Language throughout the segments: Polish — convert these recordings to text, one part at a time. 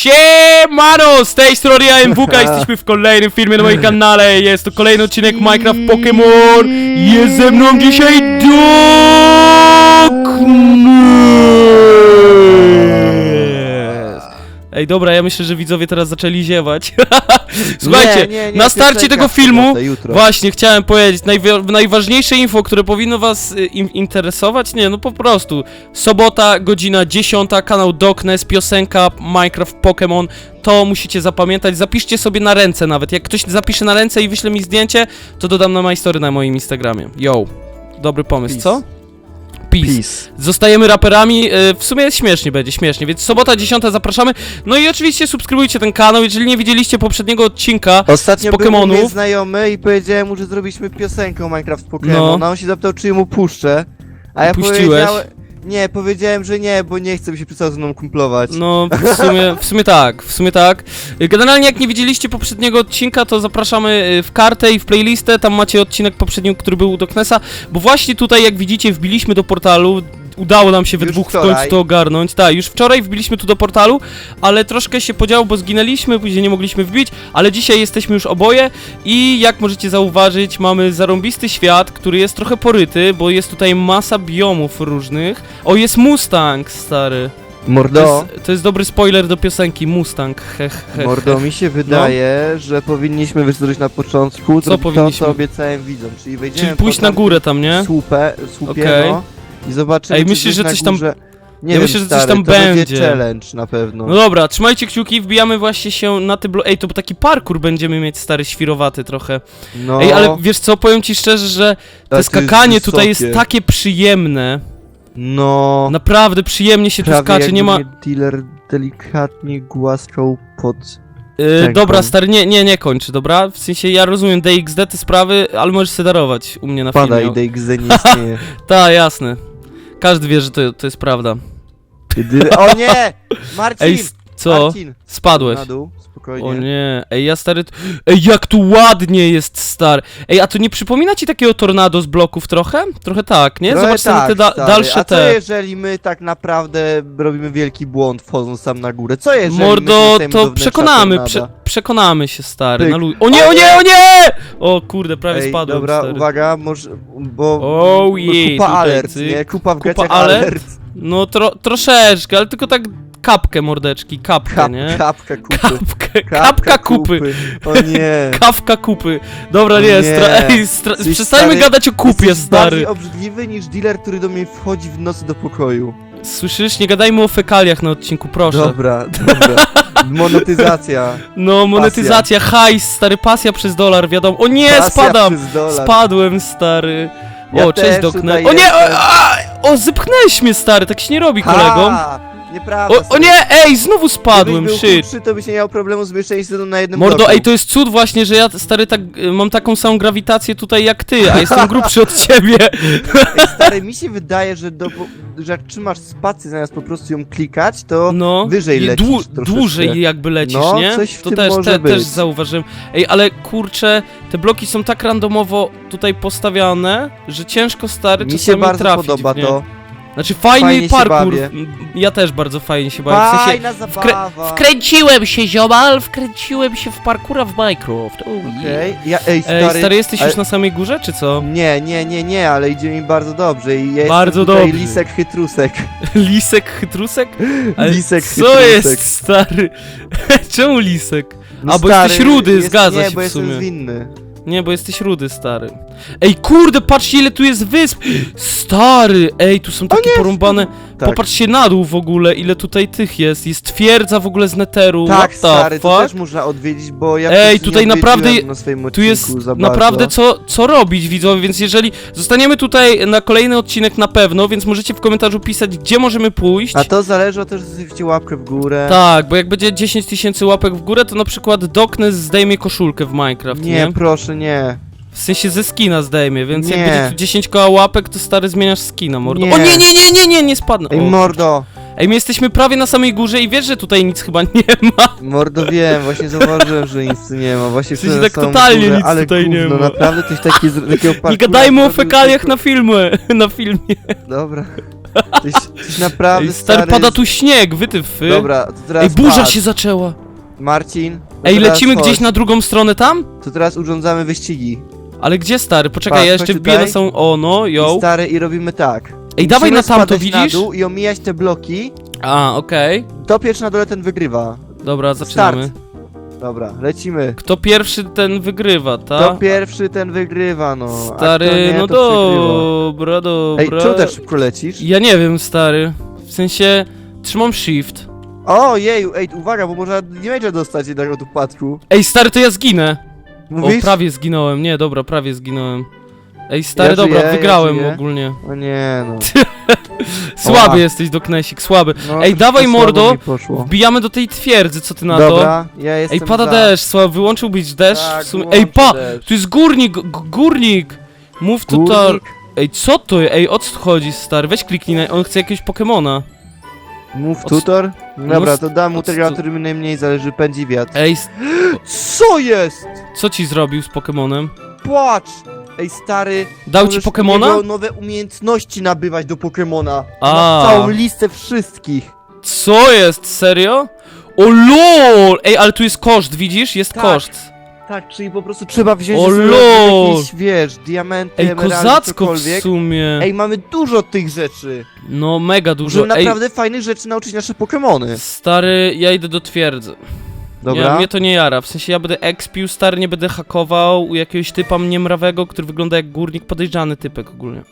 Siemano, z tej strony ja MWK, jesteśmy w kolejnym filmie na moim kanale, jest to kolejny odcinek Minecraft Pokémon, jest ze mną dzisiaj Darkness! Ej, dobra, ja myślę, że widzowie teraz zaczęli ziewać. Słuchajcie, Nie, nie, nie, na starcie piosenka tego w filmu, sobotę, jutro. właśnie chciałem powiedzieć, najwi- najważniejsze info, które powinno was y, im interesować, nie, no po prostu, sobota, godzina 10, kanał Darkness, piosenka Minecraft Pokémon, to musicie zapamiętać, zapiszcie sobie na ręce nawet, jak ktoś zapisze na ręce i wyśle mi zdjęcie, to dodam na MyStory na moim Instagramie. Yo, dobry pomysł, Peace. co? Peace. Peace. Zostajemy raperami, y, w sumie śmiesznie będzie, śmiesznie, więc sobota 10 zapraszamy. No i oczywiście subskrybujcie ten kanał, jeżeli nie widzieliście poprzedniego odcinka. Ostatnio Z był u mnie Pokemonów. znajomy i powiedziałem mu, że zrobiliśmy piosenkę o Minecraft Pokémon, No. no. on się zapytał, czy mu puszczę, a ja Puściłeś? powiedziałem... Nie, powiedziałem, że nie, bo nie chcę się przestał ze mną kumplować. No, w sumie, w sumie tak, w sumie tak. Generalnie jak nie widzieliście poprzedniego odcinka, to zapraszamy y, w kartę i w playlistę, tam macie odcinek poprzedni, który był u Doknesa, bo właśnie tutaj, jak widzicie, wbiliśmy do portalu, udało nam się we Już dwóch w wczoraj. końcu to ogarnąć. Tak, już wczoraj wbiliśmy tu do portalu, ale troszkę się podziało, bo zginęliśmy, później nie mogliśmy wbić, ale dzisiaj jesteśmy już oboje i jak możecie zauważyć, mamy zarąbisty świat, który jest trochę poryty, bo jest tutaj masa biomów różnych. O, jest Mustang, stary. To Mordo, jest, to jest dobry spoiler do piosenki Mustang. He, he, he. Mordo, mi się wydaje, że powinniśmy wysłuchać na początku Co zrobić to, powinniśmy? co obiecałem widzom, czyli wejdziemy Czyli pójść pod na tam górę tam, nie? słupę, słupie, Okej. no, i zobaczymy, Ej, czy myślisz, że na coś tam- górze... Nie Ja wiem, myślę, że coś stary, tam to będzie. będzie. challenge na pewno. No dobra, trzymajcie kciuki, wbijamy właśnie się na te blo... Ej, to taki parkour będziemy mieć stary świrowaty trochę. No, Ej, ale wiesz co, powiem ci szczerze, że to jest skakanie tutaj jest wysokie. takie przyjemne. No... Naprawdę przyjemnie się tu Prawie skacze, nie ma... mnie dealer delikatnie głaskał pod... Yy, ręką. dobra, stary, nie, nie, nie kończ, dobra? W sensie ja rozumiem DXD te sprawy, ale możesz se darować u mnie na Pada filmie. i DXD nie istnieje. Tak, jasne. Każdy wie, że to, to jest prawda. Kiedy... O nie! Marcin! Ej, s- co? Marcin! Spadłeś. Na dół, spokojnie. O nie, ej, ja stary. Ej, jak tu ładnie jest star. Ej, a to nie przypomina ci takiego tornado z bloków trochę? Trochę tak, nie? Trochę Zobacz tak, te da stary. dalsze A co te. jeżeli my tak naprawdę robimy wielki błąd wchodząc tam na górę? Co jeżeli my Mordo, do to przekonamy, prze przekonamy się, stary. Pyk. Na lu- o nie, o nie, o nie! O kurde, prawie Ej, spadłem, dobra, stary. uwaga, może... Bo... Oh yeah, Kupa tutaj alert, nie? Kupa w Kupa alert? alert. No tro troszeczkę, ale tylko tak kapkę mordeczki, kapkę, Kap, nie? kapka kupy. Kapkę, kapka kupy. O nie. Kawka kupy. Dobra, nie, Nie. Stra ej, stra Jesteś przestańmy stary- gadać o kupie, Jesteś stary. bardziej obrzydliwy niż dealer, który do mnie wchodzi w nocy do pokoju. Słyszysz? Nie gadajmy o fekaliach na odcinku, proszę. Dobra, dobra. Monetyzacja. No, monetyzacja, hajs, stary, pasja przez dolar, wiadomo. O nie, Pasja spadam! przez dolar. Spadłem, stary. Ja o, cześć, Dokne. tutaj O nie, o, jestem. a, o, zepchnęłeś mnie, stary, tak się nie robi, kolego. Ha! Nieprawda. O, o nie, ej, znowu spadłem, Gdybyś był shit. To byś nie miał problemu z mieszczeniem się na jednym Mordo, bloku. ej, to jest cud właśnie, że ja, stary, tak, y, mam taką samą grawitację tutaj jak ty, a jestem grubszy od ciebie. Ej, stary, mi się wydaje, że, do, że jak trzymasz spację zamiast po prostu ją klikać, to No, wyżej i lecisz dłu- troszeczkę. dłużej jakby lecisz, No, nie? coś w to tym też, może te, też być. zauważyłem. Ej, ale kurczę, te bloki są tak randomowo tutaj postawiane, że ciężko stary mi się czasami bardzo trafić podoba w nie. to. Znaczy fajny Fajnie się parkour. bawię. Ja też bardzo fajnie się bawię. W sensie, Fajna zabawa. wkręciłem się ziomal, wkręciłem się w parkura w Minecraft. Oh, Okej, ja, ej, Ej, stary, stary, jesteś ale- już na samej górze, czy co? Nie, nie, nie, nie, ale idzie mi bardzo dobrze i ja Bardzo jestem tutaj dobrze. lisek chytrusek. Lisek, chytrusek? Ale Lisek, Co chytrusek. jest, stary? Czemu lisek? No A, bo stary, jesteś rudy, jest, zgadza nie, się bo w jestem sumie. zwinny. Nie, bo jesteś rudy, stary. Ej, kurde, patrzcie ile tu jest wysp! Stary, ej, tu są takie porąbane... Tak, Popatrzcie na dół w ogóle, ile tutaj tych jest. Jest twierdza w ogóle z neteru. tak What the stary, to fuck? też można odwiedzić, bo ja Ej, tutaj nie naprawdę- odwiedziłem na swoim Tu odcinku jest za naprawdę co, co robić, widzowie, więc jeżeli zostaniemy tutaj na kolejny odcinek na pewno, więc możecie w komentarzu pisać, gdzie możemy pójść. A to zależy od tego, że zostawicie łapkę w górę. Tak, bo jak będzie 10 tysięcy łapek w górę, to na przykład Doknes zdejmie koszulkę w Minecraft, nie? Nie, proszę, nie. W sensie ze skina zdejmie, więc jak Nie. będzie tu 10 koła łapek, to stary zmieniasz skina, mordo. Nie. O nie, nie, nie, nie, nie, nie spadnę. Ej, O, mordo, Ej, my jesteśmy prawie na samej górze i wiesz, że tutaj nic chyba nie ma. mordo wiem, właśnie zauważyłem, że nic tu nie ma, właśnie W sensie tak na samą totalnie nic ale tutaj nie gówno, ma. naprawdę coś taki, z- takiego Nie parkoura gadajmy o zrobił fekaliach na filmie, na filmie. Dobra. Tyś, tyś naprawdę Ej, stary, pada tu śnieg, wytyfy. Dobra, to teraz Ej, burza patrz. się zaczęła. Marcin. to Ej, teraz lecimy chodź. gdzieś na drugą stronę tam? To teraz urządzamy wyścigi. Ale gdzie, stary? Poczekaj, Patrz, ja jeszcze wbiję na tutaj. samą... O, no, I stary, i robimy tak. Ej, dawaj Musimy na tamto, spadać widzisz? na dół i omijać te bloki. A, okej. To pierwszy na dole ten wygrywa. Dobra, zaczynamy. Dobra, lecimy. Kto pierwszy, ten wygrywa, To ta? pierwszy ten wygrywa, no. A kto Stary, nie, no to przegrywa. dobra, Ej, dobra. czemu tak szybko lecisz? Ja nie wiem, stary. W sensie, trzymam shift. O, jeju, ej, uwaga, bo można nie dostać jednak od upadku. Ej, stary, to ja zginę. Mówisz? O, prawie zginąłem. Nie, dobra, prawie zginąłem. Ej, stary, Ja dobra, żyję, ja wygrałem żyję. ogólnie. O nie, no. Słaby Oła. jesteś, Doknesik, słaby. no Ej, troszkę dawaj, słabo mordo, mi Poszło. Wbijamy do tej twierdzy, co ty na to? Dobra, ja jestem Ej, pada za. deszcz, słabo, wyłączyłbyś deszcz Tak, w sumie. wyłączę Ej, pa! deszcz. Tu jest górnik, g- górnik! Mów tutaj. Górnik, Ej, co to? Ej, o co chodzi, stary? Weź kliknij, na... on chce jakiegoś Pokemona. Mów Od- tutor? Dobra, to dam mu tego, stu- który mi najmniej zależy, pędzi wiatr. Ej, s- Co jest? co ci zrobił z Pokemonem? Płacz! Ej, stary, Dał ci możesz Pokemona? u niego nowe umiejętności nabywać do Pokemona. A. Masz całą listę wszystkich. Co jest? Serio? O lol! Ej, ale tu jest koszt, widzisz? Jest Tak. koszt. Tak, czyli po prostu trzeba wziąć O ze sobą lol! jakieś, wiesz, diamenty, Ej, emeraldy, kozacko w cokolwiek. sumie. Ej, mamy dużo tych rzeczy. No, mega dużo. Możemy Ej, naprawdę fajnych rzeczy nauczyć nasze Pokemony. stary, ja idę do twierdzy. Dobra? Ja, mnie to nie jara, w sensie ja będę expił, stary, nie będę hakował u jakiegoś typa mniemrawego, który wygląda jak górnik, podejrzany typek ogólnie.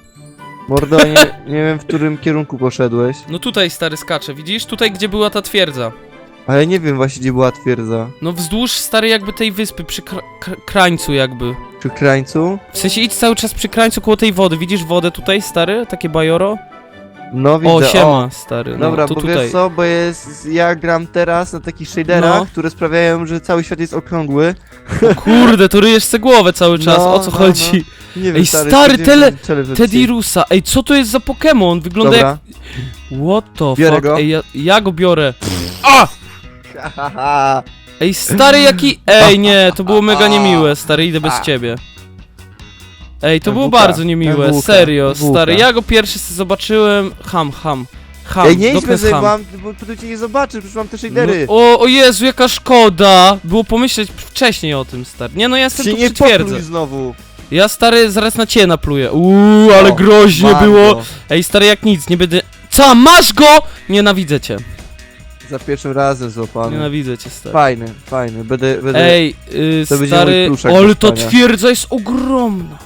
Mordo, nie, nie wiem w którym kierunku poszedłeś. No tutaj, stary, skacze, widzisz? Tutaj, gdzie była ta twierdza. Ale nie wiem właśnie gdzie była twierdza. No wzdłuż, stary, jakby tej wyspy, przy kra kra krańcu jakby. Przy krańcu? W sensie idź cały czas przy krańcu koło tej wody, widzisz wodę tutaj, stary? Takie bajoro? No widzę, O, siema, stary, no Dobra, to bo tutaj. wiesz co, bo jest, ja gram teraz na takich shaderach, No. które sprawiają, że cały świat jest okrągły. Kurde, to ryjesz se głowę cały czas, No, o co no, chodzi? Nie wiem, Ej, stary, stary, tele- ej, co to jest za Pokémon? Wygląda Dobra. jak... What the Biorę fuck? go. Ej, ja, ja go biorę. A! Ej, stary jaki... Ej, nie, to było mega niemiłe, stary, idę bez ciebie. Ej, to było bardzo niemiłe, serio, stary, ja go pierwszy zobaczyłem, ham, ham, ham, Ej, nie idźmy Doknes sobie, ham. mam, bo tu cię nie zobaczy, przecież mam te shadery. No, o, o Jezu, jaka szkoda! Było pomyśleć wcześniej o tym, stary. Nie no, ja jestem się tu nie przy twierdzy. popluj znowu. Ja, stary, zaraz na ciebie napluję. Uuu, ale O, groźnie było. Ej, stary, jak nic, nie będę... Co, masz go?! Nienawidzę cię. Za pierwszym razem złapany. Nienawidzę cię, stary. Fajny, fajny, będę, będę... Ej, y, To będzie stary, pluszak ale do ta spania. twierdza jest ogromna.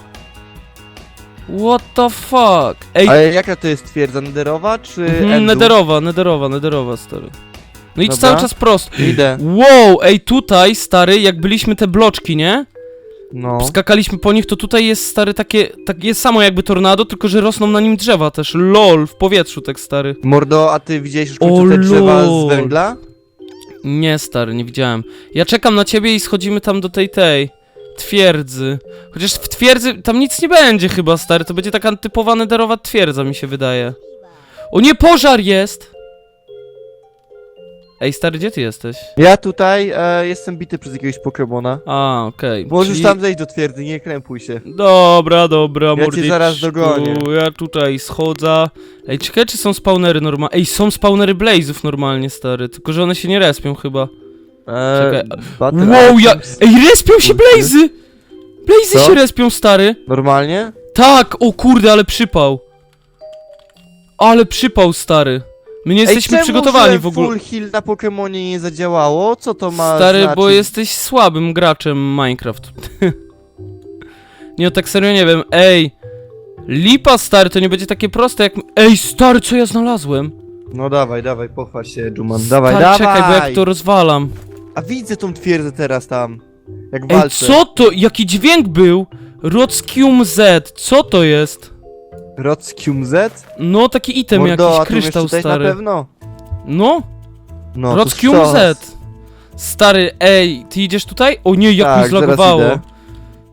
What the fuck? Ej, Ale jaka to jest twierdza, nederowa czy mhm, endu? nederowa, nederowa, nederowa, stary. No idź Dobra. cały czas prosto. Idę. Wow, ej, tutaj, stary, jak byliśmy te bloczki, nie? No. Skakaliśmy po nich, to tutaj jest, stary, takie, tak jest samo jakby tornado, tylko że rosną na nim drzewa też. LOL, w powietrzu tak, stary. Mordo, a ty widziałeś już w O, te drzewa lol. z węgla? Nie, stary, nie widziałem. Ja czekam na ciebie i schodzimy tam do tej, tej twierdzy. Chociaż w twierdzy tam nic nie będzie chyba, stary. To będzie taka typowa nederowa twierdza, mi się wydaje. O nie, pożar jest! Ej, stary, gdzie ty jesteś? Ja tutaj e, jestem bity przez jakiegoś Pokemona. A, okej. Możesz czyli- tam zejść do twierdzy, nie krępuj się. Dobra, dobra, Ja cię mordyczku. zaraz dogonię. Ja tutaj schodzę. Ej, czekaj, czy są spawnery normalne? Ej, są spawnery blazów normalnie, stary. Tylko, że one się nie respią chyba. E, Czekaj. Battle Wow, ja... Items. Ej, respią się! Blazy Co? się respią, stary. Normalnie? Tak, o kurde, ale przypał. Ale przypał, stary. My nie jesteśmy czemu, przygotowani że w ogóle. full heal na Pokemonie nie zadziałało? Co to ma Stary, znaczyć? bo jesteś słabym graczem Minecraft. nie, tak serio nie wiem. Ej, lipa, stary, to nie będzie takie proste jak... Ej, stary, co ja znalazłem? No dawaj, dawaj, pochwal się, Juman, dawaj, stary, dawaj! czekaj, bo jak to rozwalam. A widzę tą twierdzę teraz tam. Jak Ej, walczę. co to? Jaki dźwięk był? Rodscium Z, co to jest? Rodscium Z? No, taki item, Mordo, a jakiś tu kryształ, czytać stary. na pewno? No, No, to sztos. Z. Stary, ej, ty idziesz tutaj? O nie, jak Tak, mi zlagowało. zaraz idę.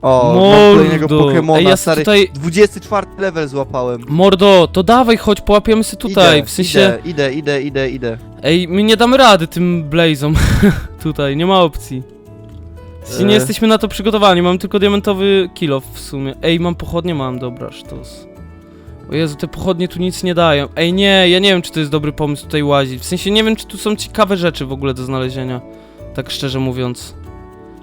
O, mam kolejnego Mordo. Pokemona, Ej, ja se stary. tutaj... 24 level złapałem. Mordo, to dawaj, chodź, połapiemy się tutaj, idę, w sensie... Idę, idę, idę, idę, idę. Ej, my nie damy rady tym Blazom tutaj, nie ma opcji. W sensie nie E. jesteśmy na to przygotowani, mam tylko diamentowy kill off w sumie. Ej, mam pochodnie, mam, dobra, sztos. O Jezu, te pochodnie tu nic nie dają. Ej, nie, ja nie wiem, czy to jest dobry pomysł tutaj łazić. W sensie, nie wiem, czy tu są ciekawe rzeczy w ogóle do znalezienia. Tak szczerze mówiąc.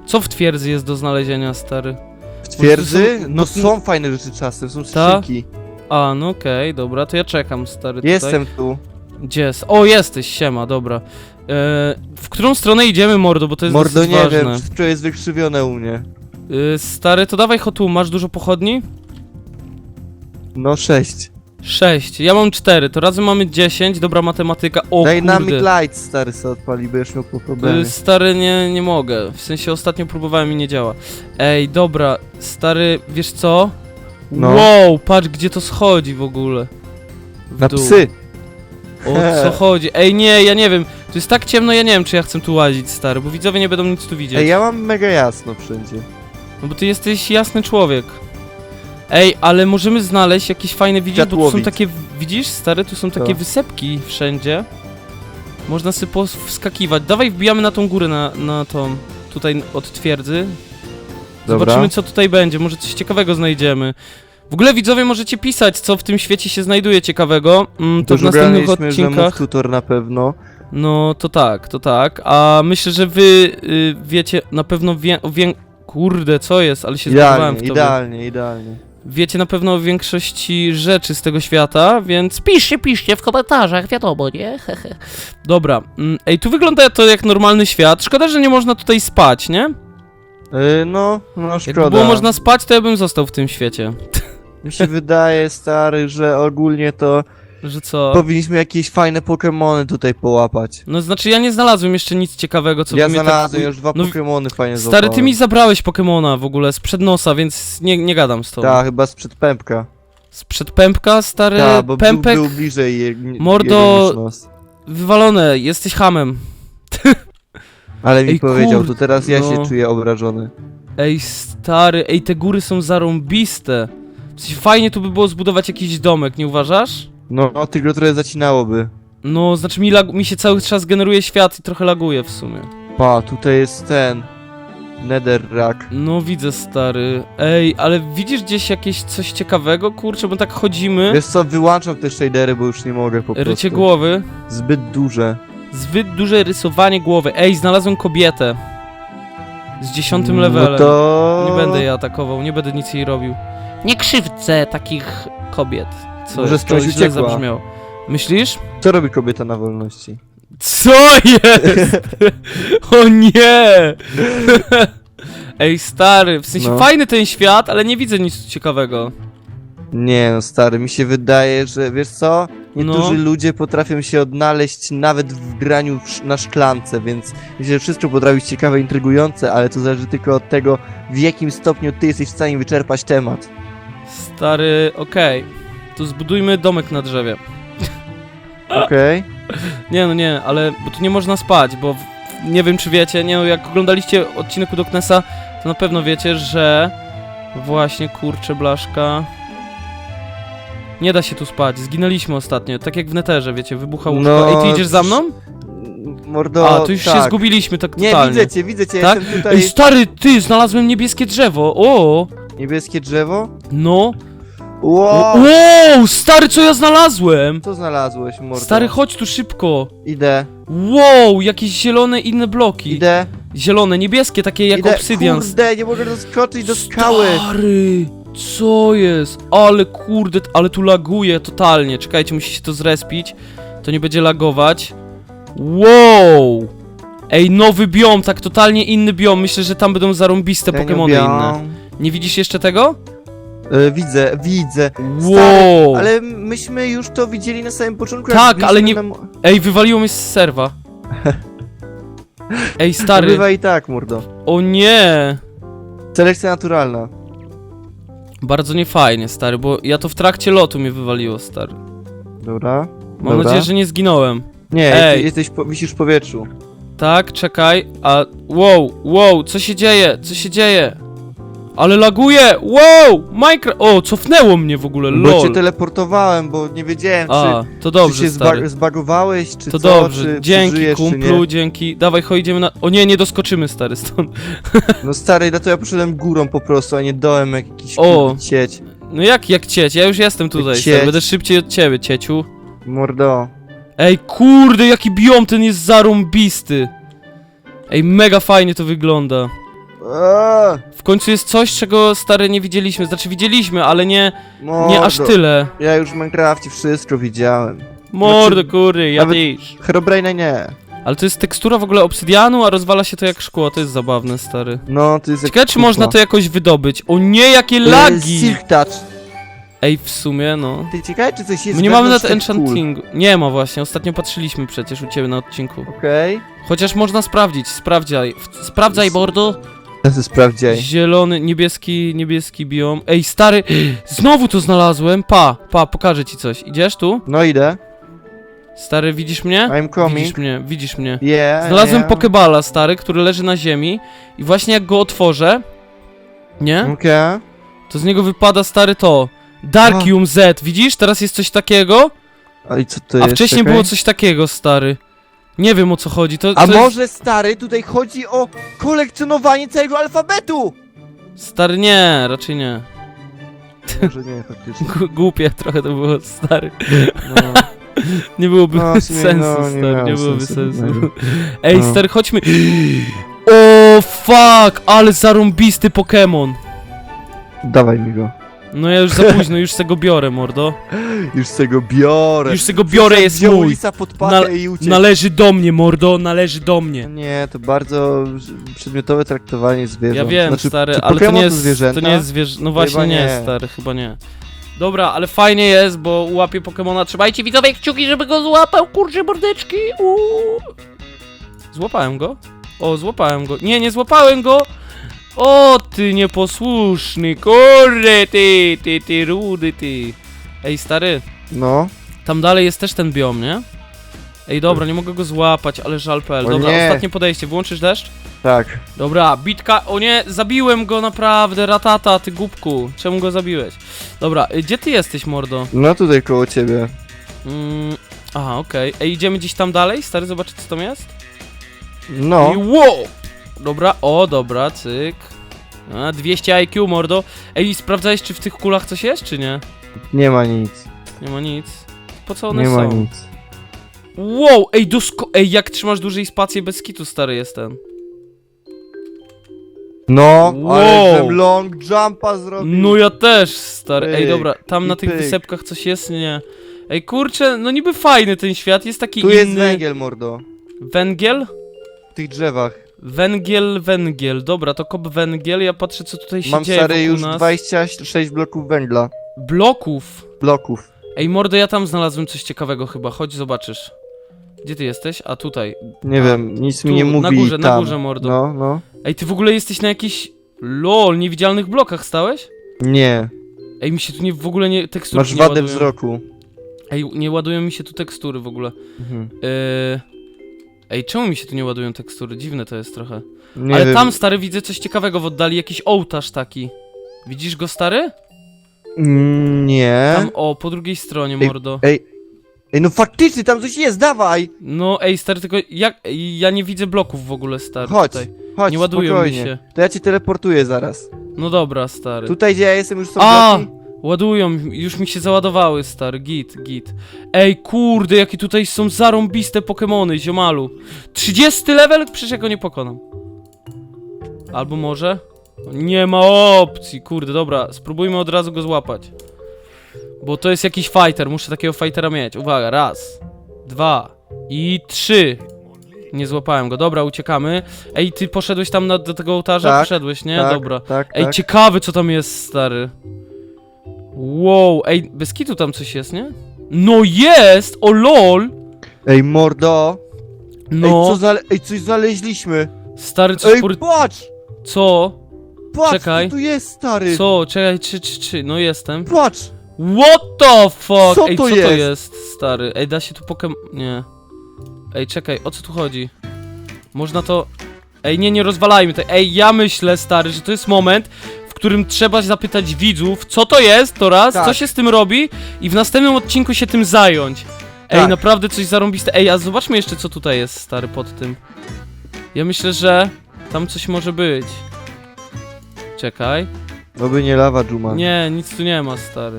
Co w twierdzy jest do znalezienia, stary? W twierdzy? są- No bo- są fajne rzeczy czasem, są Ta? skrzynki. A, no okej, dobra, to ja czekam, stary, tutaj. Jestem tu. Gdzie jest? O, jesteś, siema, dobra. E, w którą stronę idziemy, mordo, bo to jest Mordo, dosyć nie ważne. wiem, wszystko jest wykrzywione u mnie. Y, stary, to dawaj hotu, masz dużo pochodni? No sześć. Sześć. Ja mam cztery, to razem mamy dziesięć, dobra matematyka. O Dynamic kurde. Light stary se odpali, będziesz miał po problemie. Y, stary, nie, nie mogę. W sensie ostatnio próbowałem i nie działa. Ej, dobra, stary, wiesz co? No. Wow, patrz gdzie to schodzi w ogóle. W Na dół. psy! O co chodzi? Ej, nie, ja nie wiem. Tu jest tak ciemno, ja nie wiem, czy ja chcę tu łazić, stary, bo widzowie nie będą nic tu widzieć. Ej, ja mam mega jasno wszędzie. No bo ty jesteś jasny człowiek. Ej, ale możemy znaleźć jakieś fajne, widzisz, bo tu są takie, widzisz, stary, tu są takie Co? wysepki wszędzie. Można sobie wskakiwać. Dawaj wbijamy na tą górę, na, na tą, tutaj od twierdzy. Dobra. Zobaczymy, co tutaj będzie, może coś ciekawego znajdziemy. W ogóle widzowie możecie pisać, co w tym świecie się znajduje ciekawego. Mm, to w następnych graliśmy, że odcinkach. tutor na pewno. No, to tak, to tak. A myślę, że wy y, wiecie na pewno wie, o wię... Kurde, co jest, ale się zbudowałem Idealnie, w tobie. idealnie, idealnie. Wiecie na pewno o większości rzeczy z tego świata, więc piszcie, piszcie w komentarzach, wiadomo, nie? Dobra, mm, ej, tu wygląda to jak normalny świat. Szkoda, że nie można tutaj spać, nie? Yy, no, no Jakby szkoda. było można spać, to ja bym został w tym świecie. Mi się wydaje, stary, że ogólnie to Że co? powinniśmy jakieś fajne Pokemony tutaj połapać. No znaczy ja nie znalazłem jeszcze nic ciekawego, co ja by mnie znalazłem tak... już dwa No, Pokemony fajnie Stary, ty złapałem. mi zabrałeś Pokemona w ogóle sprzed nosa, więc nie, nie gadam z tobą. Tak, chyba sprzed pępka. Sprzed pępka, stary, Tak, bo pępek, był, był bliżej je, Mordo- jego niż nos. wywalone, jesteś hamem. Ale mi Ej, powiedział, kurde, to teraz ja no. się czuję obrażony. Ej, stary, ej, te góry są zarąbiste. W sensie Fajnie tu by było zbudować jakiś domek, nie uważasz? No, no tylko trochę zacinałoby. No, znaczy mi, lag- mi się cały czas generuje świat i trochę laguje w sumie. Pa, tutaj jest ten... Netherrack. No, widzę, stary. Ej, ale widzisz gdzieś jakieś coś ciekawego? Kurczę, bo tak chodzimy. Wiesz co, wyłączam te shadery, bo już nie mogę po prostu. Rycie głowy. Zbyt duże. Zbyt duże rysowanie głowy. Ej, znalazłem kobietę. Z dziesiątym levelem. No to... Nie będę jej atakował, nie będę nic jej robił. Nie krzywdzę takich kobiet. Co Może jest, skądś to źle uciekła. zabrzmiało. Myślisz? Co robi kobieta na wolności? Co jest? o nie! Ej, stary, w sensie No. fajny ten świat, ale nie widzę nic ciekawego. Nie no, stary, mi się wydaje, że wiesz co? Niektórzy No. ludzie potrafią się odnaleźć nawet w graniu w sz- na szklance, więc myślę, że wszystko potrafi być ciekawe, intrygujące, ale to zależy tylko od tego, w jakim stopniu ty jesteś w stanie wyczerpać temat. Stary, okej. To zbudujmy domek na drzewie. Okej? Nie no nie, ale bo tu nie można spać, bo w, nie wiem czy wiecie, nie no jak oglądaliście odcinek u Doknesa, to na pewno wiecie, że właśnie kurczę blaszka. Nie da się tu spać, zginęliśmy ostatnio, tak jak w neterze, wiecie, wybucha łóżko. No, Ej, ty idziesz za mną? Mordo, A, to już się tak. zgubiliśmy tak Nie, totalnie. widzę cię, widzę cię, Tak? jestem tutaj. Ej, stary, ty, znalazłem niebieskie drzewo, o! Niebieskie drzewo? No. Wow! Wow, stary, co ja znalazłem? Co znalazłeś, mordo? Stary, chodź tu szybko. Idę, Wow, jakieś zielone inne bloki. idę, Zielone, niebieskie, takie jak idę. obsydian. Kurde, nie mogę doskoczyć do skały. Stary, co jest? Ale kurde, ale tu laguje totalnie. Czekajcie, musi się to zrespić. To nie będzie lagować. Wow! Ej, nowy biom, tak totalnie inny biom. Myślę, że tam będą zarąbiste Pokemony inne. Nie widzisz jeszcze tego? E, widzę, widzę. Wow! Ale myśmy już to widzieli na samym początku. jak Tak, ale byliśmy nie- Na... Ej, wywaliło mnie z serwa. Ej, To stary. bywa i tak, mordo. O nie! Selekcja naturalna. Bardzo niefajnie, stary, bo ja to w trakcie lotu mnie wywaliło, stary. Dobra. Mam Dobra. nadzieję, że nie zginąłem. Nie, Ej. Ej. jesteś, po, wisisz w powietrzu. Tak, czekaj, a... Wow, wow, co się dzieje? Co się dzieje? Ale laguje! Wow! Minecraft... O, cofnęło mnie w ogóle, Bo cię lol. teleportowałem, bo nie wiedziałem, A, czy, to czy dobrze, się stary. zba zbagowałeś, czy To co, dobrze, czy dzięki czy kumplu, nie. dzięki. Dawaj, chodzimy na... O nie, nie doskoczymy, stary, stąd. No stary, dlatego ja poszedłem górą po prostu, a nie dołem jak jakiś O. kurde sieć. No jak, jak cieć? Ja już jestem tutaj, Cieć. stary. Będę szybciej od ciebie, cieciu. Mordo. Ej, kurde, jaki biom ten jest zarąbisty. Ej, mega fajnie to wygląda. Eee, końcu jest coś, czego stary nie widzieliśmy. Znaczy widzieliśmy, ale nie, nie aż tyle. Ja już w Minecrafcie wszystko widziałem. Mordo, Znaczy, kurde, ja nawet- też. Herobraina nie. Ale to jest tekstura w ogóle obsydianu, a rozwala się to jak szkło. To jest zabawne, stary. No, to jest jak Ciekawe, czy można to jakoś wydobyć. O nie, jakie lagi! Silk Touch. Ej, w sumie, no. Ty ciekawe, czy coś jest My nie mamy wewnątrz nad tych kul? enchantingu. Nie ma właśnie, ostatnio patrzyliśmy przecież u ciebie na odcinku. Okej. Chociaż można sprawdzić, sprawdzaj. W- Sprawdzaj, bordo. Sprawdziaj. Zielony, niebieski, niebieski biom. Ej, stary, znowu to znalazłem. Pa, pa, pokażę ci coś. Idziesz tu? No idę. Stary, widzisz mnie? I'm coming. Widzisz mnie, widzisz mnie. Yeah, Znalazłem yeah. pokebala, stary, który leży na ziemi i właśnie jak go otworzę, nie? Okej. To z niego wypada, stary, to. Darkium Z, widzisz? Teraz jest coś takiego, A i co to a jest? wcześniej Czekaj. było coś takiego, stary. Nie wiem o co chodzi, to, A to może stary, tutaj chodzi o kolekcjonowanie całego alfabetu? Jest... Stary, nie, raczej nie. Może nie, faktycznie. G- głupie trochę to było, stary. No. Nie byłoby No, w sumie, sensu, no, nie stary, miało nie byłoby sensu sensu. żadnego. Ej, No. stary, chodźmy. O, fuck, ale zarąbisty Pokémon. Dawaj mi go. No ja już za późno, już se go biorę, mordo. Już z tego biorę. Już se go biorę, jest Wziął mój. lisa pod pachę i uciekł. Należy do mnie, mordo, należy do mnie. Nie, to bardzo przedmiotowe traktowanie zwierząt. Ja wiem, znaczy, stary, czy ale to nie jest, zwierzęta? to nie jest zwierzę, no właśnie nie, nie. stary, chyba nie. Dobra, ale fajnie jest, bo łapie Pokemona, trzymajcie widzowie kciuki, żeby go złapał, kurczę mordeczki, uuu. Złapałem go? O, złapałem go, nie, nie złapałem go! O, ty nieposłuszny, kurde, ty, ty, ty, rudy, ty. Ej, stary, No. tam dalej jest też ten biom, nie? Ej, dobra, nie mogę go złapać, ale żal PL. O Dobra, nie. ostatnie podejście, wyłączysz deszcz? Tak. Dobra, bitka. O nie, zabiłem go naprawdę, ratata, ty głupku. Czemu go zabiłeś? Dobra, y, gdzie ty jesteś, mordo? No tutaj koło ciebie. Mm, aha, okej. Ej, idziemy gdzieś tam dalej, stary, zobaczyć co tam jest? No. I wow! Dobra, o, dobra, cyk. A, 200 IQ, mordo. Ej, sprawdzałeś, czy w tych kulach coś jest, czy nie? Nie ma nic. Nie ma nic. Po co one Nie są? ma nic. Wow, ej, dosko... Ej, jak trzymasz dłużej spację bez kitu, stary jestem. No, Wow. ale żem long jumpa zrobił. No ja też, stary. Ej, Pyk dobra, tam i na tych pyk. wysepkach coś jest, nie? Ej, kurczę, no niby fajny ten świat, jest taki Tu inny. jest węgiel, mordo. Węgiel? W tych drzewach. Węgiel, węgiel. Dobra, to kop węgiel, ja patrzę co tutaj się Mam dzieje stary wokół już nas. 26 bloków węgla. Bloków. Bloków. Ej, mordo, ja tam znalazłem coś ciekawego chyba, chodź zobaczysz. Gdzie ty jesteś? A tutaj. Nie wiem, nic tu, mi nie mówi na górze, na tam. górze, mordo. No, no. Ej, ty w ogóle jesteś na jakichś... LOL, niewidzialnych blokach stałeś? Nie, Ej, mi się tu nie, w ogóle nie... Tekstury masz nie wadę ładują. wzroku. Ej, nie ładują mi się tu tekstury w ogóle. Mhm. Yy... Ej, czemu mi się tu nie ładują tekstury? Dziwne to jest trochę. Nie Ale wiem. tam, stary, widzę coś ciekawego w oddali, jakiś ołtarz taki. Widzisz go, stary? Mm, Nie. Tam, o, po drugiej stronie, mordo. Ej, ej, no faktycznie tam coś jest, dawaj! No, ej, stary, tylko jak... Ja nie widzę bloków w ogóle, stary, Chodź, tutaj. chodź, Nie ładują mi spokojnie. się. To ja cię teleportuję zaraz. No dobra, stary. Tutaj gdzie ja jestem już są A! bloki. Ładują, już mi się załadowały, stary, git, git. Ej, kurde, jakie tutaj są zarąbiste Pokemony, ziomalu. 30 level? Przecież ja go nie pokonam. Albo może? Nie ma opcji, kurde, dobra, spróbujmy od razu go złapać. Bo to jest jakiś fighter, muszę takiego fightera mieć. Uwaga, raz, dwa i trzy. Nie złapałem go, dobra, uciekamy. Ej, ty poszedłeś tam na, do tego ołtarza? Tak, Poszedłeś, nie? tak, Dobra. Tak, Ej, tak. ciekawy co tam jest, stary. Wow, ej, bez kitu tam coś jest, nie? No jest! O lol! Ej, mordo. Ej, No, co zale... Ej, coś znaleźliśmy. stary, coś Ej, por... patrz! Co? Patrz, Czekaj. co tu jest, stary. Co? Czekaj, czy, czy, czy, no jestem. Patrz! What the fuck? Co ej, to co to jest? jest, stary? Ej, da się tu pokem... Nie. Ej, czekaj, o co tu chodzi? Można to... Ej, nie, nie rozwalajmy to. Ej, ja myślę, stary, że to jest moment, którym trzeba zapytać widzów, co to jest, to raz, Tak. co się z tym robi i w następnym odcinku się tym zająć. Ej, Tak. naprawdę coś zarąbiste. Ej, a zobaczmy jeszcze, co tutaj jest, stary, pod tym. Ja myślę, że tam coś może być. Czekaj. Oby nie lawa Juman. Nie, nic tu nie ma, stary.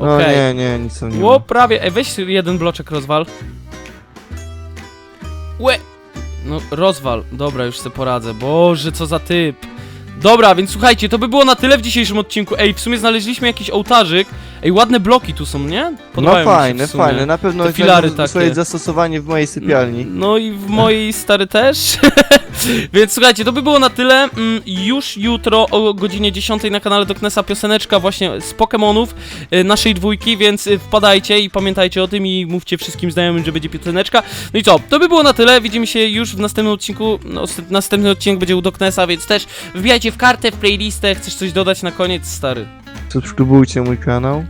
No Okej. nie, nie, nic tam nie Ło, ma. prawie. Ej, weź jeden bloczek rozwal. Łe! No, rozwal. Dobra, już sobie poradzę. Boże, co za typ. Dobra, więc słuchajcie, to by było na tyle w dzisiejszym odcinku. Ej, w sumie znaleźliśmy jakiś ołtarzyk. Ej, ładne bloki tu są, nie? No Podobają mi się fajne, w sumie. fajne, na pewno Te filary znajdą takie. swoje zastosowanie w mojej sypialni. No i w mojej stary też. Więc słuchajcie, to by było na tyle. Mm, Już jutro o godzinie 10 na kanale Doknesa pioseneczka właśnie z Pokemonów y, naszej dwójki, więc y, wpadajcie i pamiętajcie o tym i mówcie wszystkim znajomym, że będzie pioseneczka. No i co, to by było na tyle. Widzimy się już w następnym odcinku. No, następny odcinek będzie u Doknesa, więc też wbijajcie w kartę, w playlistę. Chcesz coś dodać na koniec, stary? Subskrybujcie mój kanał.